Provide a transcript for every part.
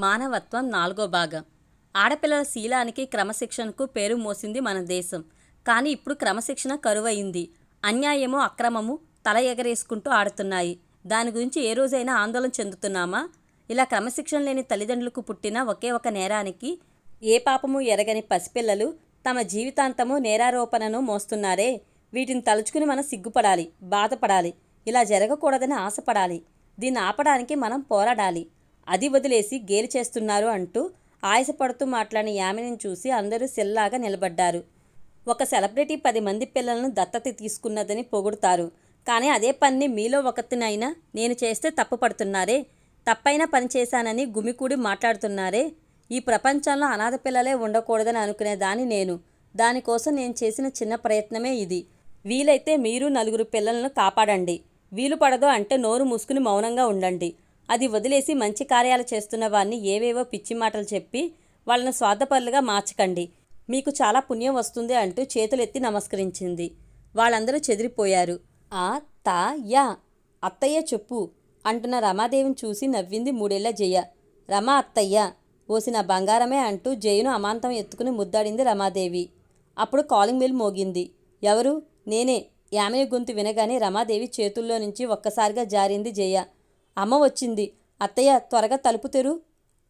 మానవత్వం నాలుగో భాగం. ఆడపిల్లల శీలానికి క్రమశిక్షణకు పేరు మోసింది మన దేశం. కానీ ఇప్పుడు క్రమశిక్షణ కరువయింది అన్యాయము అక్రమము తల ఎగరేసుకుంటూ ఆడుతున్నాయి. దాని గురించి ఏ రోజైనా ఆందోళన చెందుతున్నామా? ఇలా క్రమశిక్షణ లేని తల్లిదండ్రులకు పుట్టిన ఒకే ఒక నేరానికి ఏ పాపము ఎరగని పసిపిల్లలు తమ జీవితాంతము నేరారోపణను మోస్తున్నారే. వీటిని తలుచుకుని మనం సిగ్గుపడాలి బాధపడాలి. ఇలా జరగకూడదని ఆశపడాలి. దీన్ని ఆపడానికి మనం పోరాడాలి. అది వదిలేసి గేలి చేస్తున్నారు అంటూ ఆయాసపడుతూ మాట్లాడిన యామిని చూసి అందరూ సెల్లాగా నిలబడ్డారు. ఒక సెలబ్రిటీ పది మంది పిల్లలను దత్తత తీసుకున్నదని పొగుడుతారు. కానీ అదే పని మీలో ఒకతినైనా నేను చేస్తే తప్పు పడుతున్నారే తప్పైన పని చేశానని గుమికూడి మాట్లాడుతున్నారే ఈ ప్రపంచంలో అనాథ పిల్లలే ఉండకూడదని అనుకునేదాన్ని నేను. దానికోసం నేను చేసిన చిన్న ప్రయత్నమే ఇది. వీలైతే మీరు నలుగురు పిల్లలను కాపాడండి. వీలు పడదు అంటే నోరు మూసుకుని మౌనంగా ఉండండి. అది వదిలేసి మంచి కార్యాలు చేస్తున్న వారిని ఏవేవో పిచ్చి మాటలు చెప్పి వాళ్ళని స్వార్థపరులుగా మార్చకండి. మీకు చాలా పుణ్యం వస్తుంది అంటూ చేతులెత్తి నమస్కరించింది. వాళ్ళందరూ చెదిరిపోయారు. ఆ తా యా అత్తయ్య చెప్పు అంటున్న రమాదేవిని చూసి నవ్వింది మూడేళ్ళ జయ. రమా అత్తయ్య ఓసిన బంగారమే అంటూ జయను అమాంతం ఎత్తుకుని ముద్దాడింది రమాదేవి. అప్పుడు కాలింగ్ బెల్ మోగింది. ఎవరు? నేనే యామిని గొంతు వినగానే రమాదేవి చేతుల్లో నుంచి ఒక్కసారిగా జారింది జయ. అమ్మ వచ్చింది. అత్తయ్య త్వరగా తలుపు తెరు.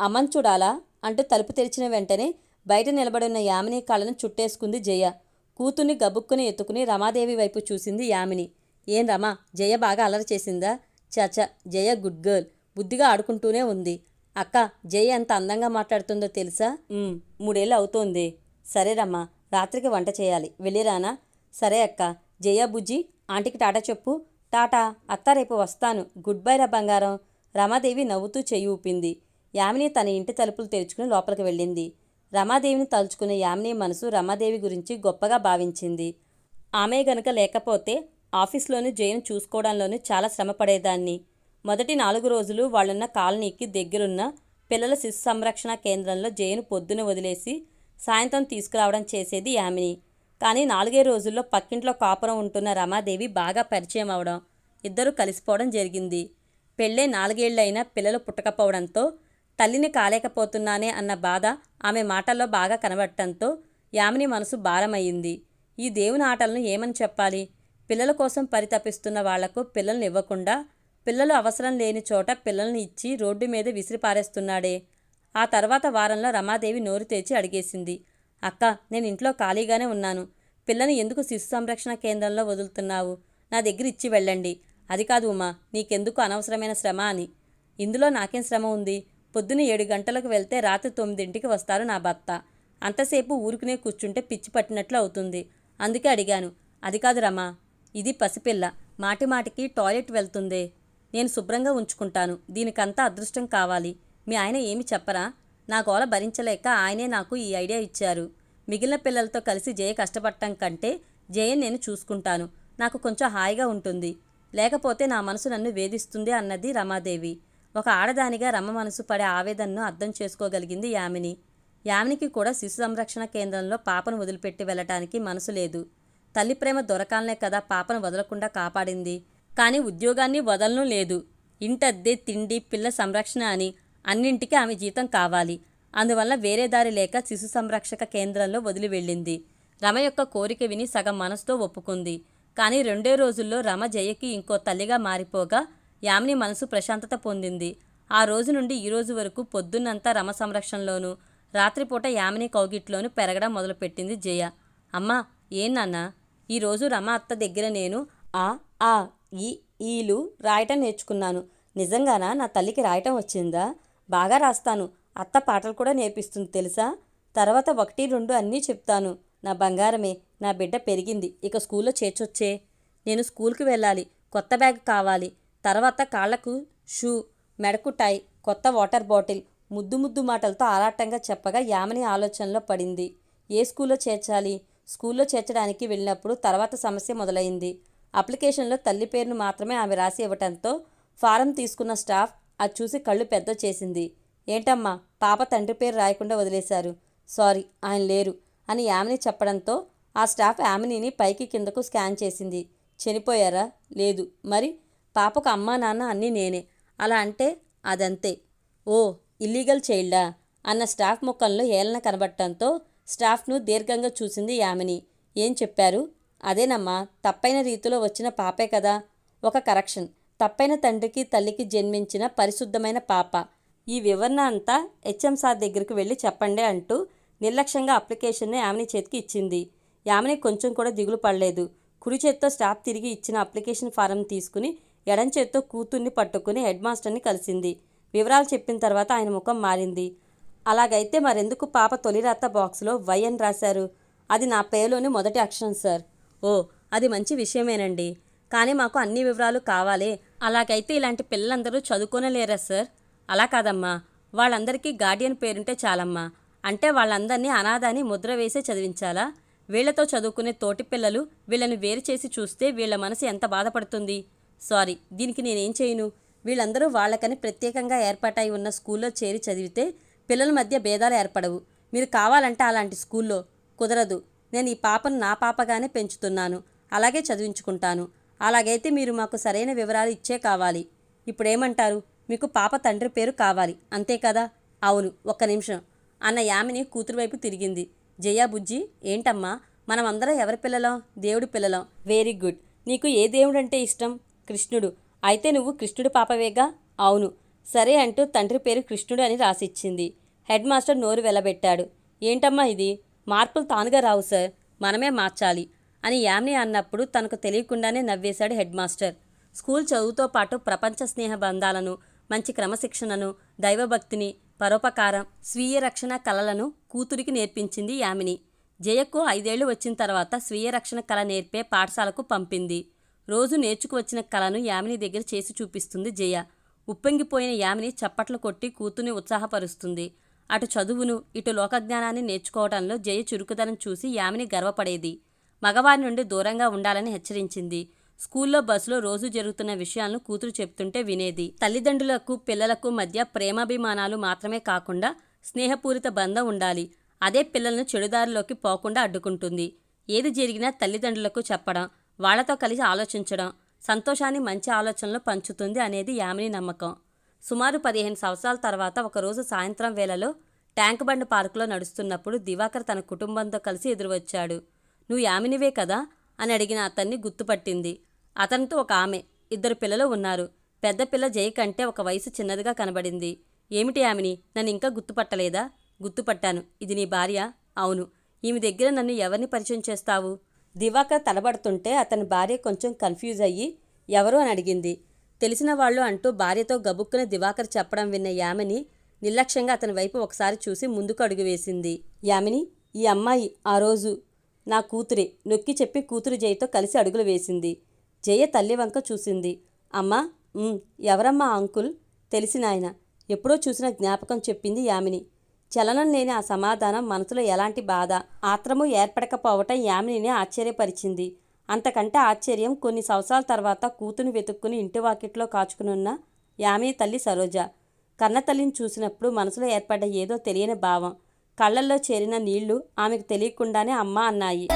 అమ్మని చూడాలా? అంటూ తలుపు తెరిచిన వెంటనే బయట నిలబడిన యామిని కళ్ళను చుట్టేసుకుంది జయ. కూతుర్ని గబుక్కుని ఎత్తుకుని రమాదేవి వైపు చూసింది యామిని. ఏం రమా జయ బాగా అలరి చేసిందా? చచ జయ గుడ్ గర్ల్. బుద్ధిగా ఆడుకుంటూనే ఉంది. అక్క జయ ఎంత అందంగా మాట్లాడుతుందో తెలుసా? మూడేళ్ళు అవుతోంది. సరే రమ్మా రాత్రికి వంట చేయాలి. వెళ్ళిరానా? సరే అక్క. జయ బుజ్జి ఆంటీకి టాటా చెప్పు. టాటా అత్త రేపు వస్తాను. గుడ్ బై రా బంగారం. రమాదేవి నవ్వుతూ చేయి ఊపింది. యామిని తన ఇంటి తలుపులు తెరుచుకుని లోపలికి వెళ్ళింది. రమాదేవిని తలుచుకునే యామిని మనసు రమాదేవి గురించి గొప్పగా భావించింది. ఆమె గనుక లేకపోతే ఆఫీస్లోని జయను చూసుకోవడంలోనూ చాలా శ్రమపడేదాన్ని. మొదటి నాలుగు రోజులు వాళ్ళున్న కాలనీకి దగ్గరున్న పిల్లల శిశు సంరక్షణ కేంద్రంలో జయను పొద్దున వదిలేసి సాయంత్రం తీసుకురావడం చేసేది యామిని. కానీ నాలుగే రోజుల్లో పక్కింట్లో కాపురం ఉంటున్న రమాదేవి బాగా పరిచయం అవడం ఇద్దరూ కలిసిపోవడం జరిగింది. పెళ్ళే నాలుగేళ్ళైనా పిల్లలు పుట్టకపోవడంతో తల్లిని కాలేకపోతున్నానే అన్న బాధ ఆమె మాటల్లో బాగా కనబడటంతో యామిని మనసు భారమయ్యింది. ఈ దేవుని ఆటలను ఏమని చెప్పాలి? పిల్లల కోసం పరితపిస్తున్న వాళ్ళకు పిల్లల్ని ఇవ్వకుండా పిల్లలు అవసరం లేని చోట పిల్లల్ని ఇచ్చి రోడ్డు మీద విసిరిపారేస్తున్నాడే. ఆ తర్వాత వారంలో రమాదేవి నోరు తెచ్చి అడిగేసింది. అక్క నేను ఇంట్లో ఖాళీగానే ఉన్నాను. పిల్లని ఎందుకు శిశు సంరక్షణ కేంద్రంలో వదులుతున్నావు? నా దగ్గర ఇచ్చి వెళ్ళండి. అది కాదు ఉమా నీకెందుకు అనవసరమైన శ్రమ అని. ఇందులో నాకేం శ్రమ ఉంది? పొద్దున ఏడు గంటలకు వెళ్తే రాత్రి తొమ్మిదింటికి వస్తారు నా భర్త. అంతసేపు ఊరుకునే కూర్చుంటే పిచ్చి పట్టినట్లు అవుతుంది. అందుకే అడిగాను. అది కాదు రమా ఇది పసిపిల్ల. మాటి మాటికి టాయిలెట్ వెళ్తుందే. నేను శుభ్రంగా ఉంచుకుంటాను. దీనికంతా అదృష్టం కావాలి. మీ ఆయన ఏమి చెప్పరా? నా గోల భరించలేక ఆయనే నాకు ఈ ఐడియా ఇచ్చారు. మిగిలిన పిల్లలతో కలిసి జయ కష్టపడటం కంటే జయ నేను చూసుకుంటాను. నాకు కొంచెం హాయిగా ఉంటుంది. లేకపోతే నా మనసు నన్ను వేధిస్తుంది అన్నది రమాదేవి. ఒక ఆడదానిగా రమ మనసు పడే ఆవేదనను అర్థం చేసుకోగలిగింది యామిని. యామినికి కూడా శిశు సంరక్షణ కేంద్రంలో పాపను వదిలిపెట్టి వెళ్ళటానికి మనసు లేదు. తల్లి ప్రేమ దొరకాలనే కదా పాపను వదలకుండా కాపాడింది. కానీ ఉద్యోగాన్ని వదలను లేదు. ఇంటద్దె తిండి పిల్ల సంరక్షణ అని అన్నింటికీ ఆమె జీతం కావాలి. అందువల్ల వేరే దారి లేక శిశు సంరక్షక కేంద్రంలో వదిలి వెళ్ళింది. రమ యొక్క కోరిక విని సగం మనసుతో ఒప్పుకుంది. కానీ రెండే రోజుల్లో రమ జయకి ఇంకో తల్లిగా మారిపోగా యామిని మనసు ప్రశాంతత పొందింది. ఆ రోజు నుండి ఈ రోజు వరకు పొద్దున్నంతా రమ సంరక్షణలోనూ రాత్రిపూట యామిని కౌగిట్లోనూ పెరగడం మొదలుపెట్టింది జయ. అమ్మా ఏం నాన్నా? ఈరోజు రమ అత్త దగ్గర నేను ఆ ఆ ఈ ఈలు రాయటం నేర్చుకున్నాను. నిజంగానా? నా తల్లికి రాయటం వచ్చిందా? బాగా రాస్తాను. అత్త పాటలు కూడా నేర్పిస్తుంది తెలుసా? తర్వాత ఒకటి రెండు అన్నీ చెప్తాను. నా బంగారమే నా బిడ్డ పెరిగింది. ఇక స్కూల్లో చేర్చొచ్చే. నేను స్కూల్కి వెళ్ళాలి. కొత్త బ్యాగ్ కావాలి. తర్వాత కాళ్ళకు షూ మెడకు టై కొత్త వాటర్ బాటిల్. ముద్దు ముద్దు మాటలతో ఆరాటంగా చెప్పగా యామని ఆలోచనలో పడింది. ఏ స్కూల్లో చేర్చాలి? స్కూల్లో చేర్చడానికి వెళ్ళినప్పుడు తర్వాత సమస్య మొదలైంది. అప్లికేషన్లో తల్లి పేరును మాత్రమే ఆమె రాసి ఇవ్వటంతో ఫారం తీసుకున్న స్టాఫ్ అది చూసి కళ్ళు పెద్ద చేసింది. ఏంటమ్మా పాప తండ్రి పేరు రాయకుండా వదిలేశారు. సారీ ఆయన లేరు అని యామిని చెప్పడంతో ఆ స్టాఫ్ యామినిని పైకి కిందకు స్కాన్ చేసింది. చనిపోయారా? లేదు. మరి పాపకు అమ్మా నాన్న అన్నీ నేనే. అలా అంటే అదంతే. ఓ ఇల్లీగల్ చైల్డా? అన్న స్టాఫ్ ముఖంలో ఏలన కనబడటంతో స్టాఫ్ను దీర్ఘంగా చూసింది యామిని. ఏం చెప్పారు? అదేనమ్మా తప్పైన రీతిలో వచ్చిన పాపే కదా. ఒక కరెక్షన్. తప్పైన తండ్రికి తల్లికి జన్మించిన పరిశుద్ధమైన పాప. ఈ వివరణ అంతా హెచ్ఎం సార్ దగ్గరికి వెళ్ళి చెప్పండి అంటూ నిర్లక్ష్యంగా అప్లికేషన్ని యామిని చేతికి ఇచ్చింది. యామిని కొంచెం కూడా దిగులు పడలేదు. కుడి చేత్తో స్టాఫ్ తిరిగి ఇచ్చిన అప్లికేషన్ ఫారం తీసుకుని ఎడం చేత్తో కూతుర్ని పట్టుకుని హెడ్ మాస్టర్ని కలిసింది. వివరాలు చెప్పిన తర్వాత ఆయన ముఖం మారింది. అలాగైతే మరెందుకు పాప తొలిరాత బాక్స్లో వై అని రాశారు? అది నా పేరులోని మొదటి అక్షరం సార్. ఓ అది మంచి విషయమేనండి. కానీ మాకు అన్ని వివరాలు కావాలి. అలాగైతే ఇలాంటి పిల్లలందరూ చదువుకోనలేరా సార్? అలా కాదమ్మా. వాళ్ళందరికీ గార్డియన్ పేరుంటే చాలమ్మా. అంటే వాళ్ళందరినీ అనాథ ముద్ర వేసే చదివించాలా? వీళ్ళతో చదువుకునే తోటి పిల్లలు వీళ్ళని వేరు చేసి చూస్తే వీళ్ళ మనసు ఎంత బాధపడుతుంది? సారీ దీనికి నేనేం చేయను? వీళ్ళందరూ వాళ్ళకని ప్రత్యేకంగా ఏర్పాటై ఉన్న స్కూల్లో చేరి చదివితే పిల్లల మధ్య భేదాలు ఏర్పడవు. మీరు కావాలంటే అలాంటి స్కూల్లో. కుదరదు. నేను ఈ పాపను నా పాపగానే పెంచుతున్నాను. అలాగే చదివించుకుంటాను. అలాగైతే మీరు మాకు సరైన వివరాలు ఇచ్చే కావాలి. ఇప్పుడేమంటారు? మీకు పాప తండ్రి పేరు కావాలి. అంతే కదా? అవును ఒక్క నిమిషం. అన్న యామిని కూతురు వైపు తిరిగింది. జయా బుజ్జి ఏంటమ్మా? మనమందరం ఎవరి పిల్లలం? దేవుడి పిల్లలం. వెరీ గుడ్ నీకు ఏ దేవుడు అంటే ఇష్టం? కృష్ణుడు. అయితే నువ్వు కృష్ణుడు పాపవేగా? అవును. సరే అంటూ తండ్రి పేరు కృష్ణుడు అని రాసిచ్చింది. హెడ్ మాస్టర్ నోరు వెలబెట్టాడు. ఏంటమ్మా ఇది? మార్పులు తానుగా రావు సార్. మనమే మార్చాలి. అని యామిని అన్నప్పుడు తనకు తెలియకుండానే నవ్వేశాడు హెడ్ మాస్టర్. స్కూల్ చదువుతో పాటు ప్రపంచ స్నేహ బంధాలను మంచి క్రమశిక్షణను దైవభక్తిని పరోపకారం స్వీయ రక్షణ కళలను కూతురికి నేర్పించింది యామిని. జయకు ఐదేళ్ళు వచ్చిన తర్వాత స్వీయ రక్షణ కళ నేర్పే పాఠశాలకు పంపింది. రోజు నేర్చుకువచ్చిన కళను యామిని దగ్గర చేసి చూపిస్తుంది జయ. ఉప్పొంగిపోయిన యామిని చప్పట్లు కొట్టి కూతుర్ని ఉత్సాహపరుస్తుంది. అటు చదువును ఇటు లోకజ్ఞానాన్ని నేర్చుకోవడంలో జయ చురుకుదనం చూసి యామిని గర్వపడేది. మగవారి నుండి దూరంగా ఉండాలని హెచ్చరించింది. స్కూల్లో బస్సులో రోజు జరుగుతున్న విషయాలను కూతురు చెప్తుంటే వినేది. తల్లిదండ్రులకు పిల్లలకు మధ్య ప్రేమాభిమానాలు మాత్రమే కాకుండా స్నేహపూరిత బంధం ఉండాలి. అదే పిల్లలను చెడుదారిలోకి పోకుండా అడ్డుకుంటుంది. ఏది జరిగినా తల్లిదండ్రులకు చెప్పడం వాళ్ళతో కలిసి ఆలోచించడం సంతోషాన్ని మంచి ఆలోచనలు పంచుతుంది అనేది యామిని నమ్మకం. సుమారు పదిహేను సంవత్సరాల తర్వాత ఒకరోజు సాయంత్రం వేళలో ట్యాంక్ బండ్ పార్కులో నడుస్తున్నప్పుడు దివాకర్ తన కుటుంబంతో కలిసి ఎదురువచ్చాడు. నువ్వు యామినివే కదా? అని అడిగిన అతన్ని గుర్తుపట్టింది. అతనితో ఒక ఆమె ఇద్దరు పిల్లలు ఉన్నారు. పెద్ద పిల్ల జయ కంటే ఒక వయసు చిన్నదిగా కనబడింది. ఏమిటి యామిని? నన్ను ఇంకా గుర్తుపట్టలేదా? గుర్తుపట్టాను. ఇది నీ భార్య? అవును. ఈమె దగ్గర నన్ను ఎవరిని పరిచయం చేస్తావు? దివాకర్ తలబడుతుంటే అతని భార్య కొంచెం కన్ఫ్యూజ్ అయ్యి ఎవరు అని అడిగింది. తెలిసిన వాళ్ళు అంటూ భార్యతో గబుక్కున దివాకర్ చెప్పడం విన్న యామిని నిర్లక్ష్యంగా అతని వైపు ఒకసారి చూసి ముందుకు అడుగు వేసింది. యామిని ఈ అమ్మాయి ఆ రోజు నా కూతురే నొక్కి చెప్పి కూతురు జయతో కలిసి అడుగులు వేసింది. జయ తల్లి వంక చూసింది. అమ్మా ఎవరమ్మా అంకుల్? అంకుల్ తెలిసినాయన ఎప్పుడో చూసిన జ్ఞాపకం చెప్పింది యామిని. చలనం లేని ఆ సమాధానం మనసులో ఎలాంటి బాధ ఆత్రము ఏర్పడకపోవటం యామినిని ఆశ్చర్యపరిచింది. అంతకంటే ఆశ్చర్యం కొన్ని సంవత్సరాల తర్వాత కూతుని వెతుక్కుని ఇంటి వాకిట్లో కాచుకునున్న యామిని తల్లి సరోజ. కన్నతల్లిని చూసినప్పుడు మనసులో ఏర్పడ్డ ఏదో తెలియని భావం కళ్ళల్లో చేరిన నీళ్ళు ఆమెకు తెలియకుండానే అమ్మ అన్నాయి.